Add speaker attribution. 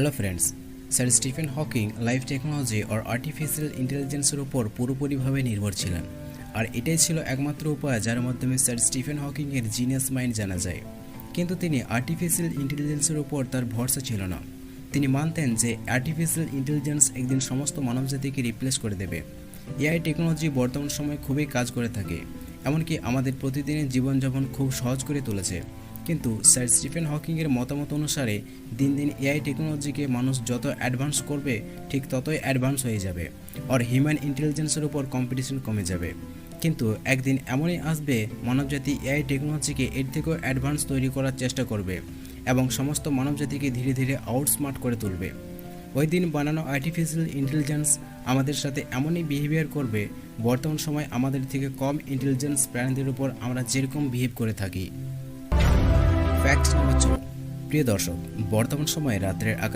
Speaker 1: Hello friends sir Stephen Hawking life technology আর artificial ইন্টেলিজেন্সের উপর পুরোপুরিভাবে নির্ভর ছিলেন। আর এটাই ছিল একমাত্র উপায় যার মাধ্যমে স্যার স্টিফেন হকিংয়ের জিনিয়াস মাইন্ড জানা যায়। কিন্তু তিনি আর্টিফিশিয়াল ইন্টেলিজেন্সের উপর তার ভরসা ছিল না। তিনি মানতেন যে আর্টিফিশিয়াল ইন্টেলিজেন্স একদিন সমস্ত মানবজাতিকে রিপ্লেস করে দেবে। এআই টেকনোলজি বর্তমান সময়ে খুবই কাজ করে থাকে। এমনকি আমাদের প্রতিদিনের জীবনযাপন খুব সহজ করে তুলেছে। কিন্তু স্যার স্টিফেন হকিংয়ের মতামত অনুসারে দিন দিন এআই টেকনোলজিকে মানুষ যত অ্যাডভান্স করবে, ঠিক ততই অ্যাডভান্স হয়ে যাবে আর হিউম্যান ইন্টেলিজেন্সের উপর কম্পিটিশন কমে যাবে। কিন্তু একদিন এমনই আসবে, মানবজাতি এআই টেকনোলজিকে এর থেকেও অ্যাডভান্স তৈরি করার চেষ্টা করবে এবং সমস্ত মানবজাতিকে ধীরে ধীরে আউটস্মার্ট করে তুলবে। ওই দিন বানানো আর্টিফিশিয়াল ইন্টেলিজেন্স আমাদের সাথে এমনই বিহেভিয়ার করবে, বর্তমান সময় আমাদের থেকে কম ইন্টেলিজেন্স প্রাণীদের উপর আমরা যেরকম বিহেভ করে থাকি। প্রিয় দর্শক বর্তমান সময়ে রাত্রের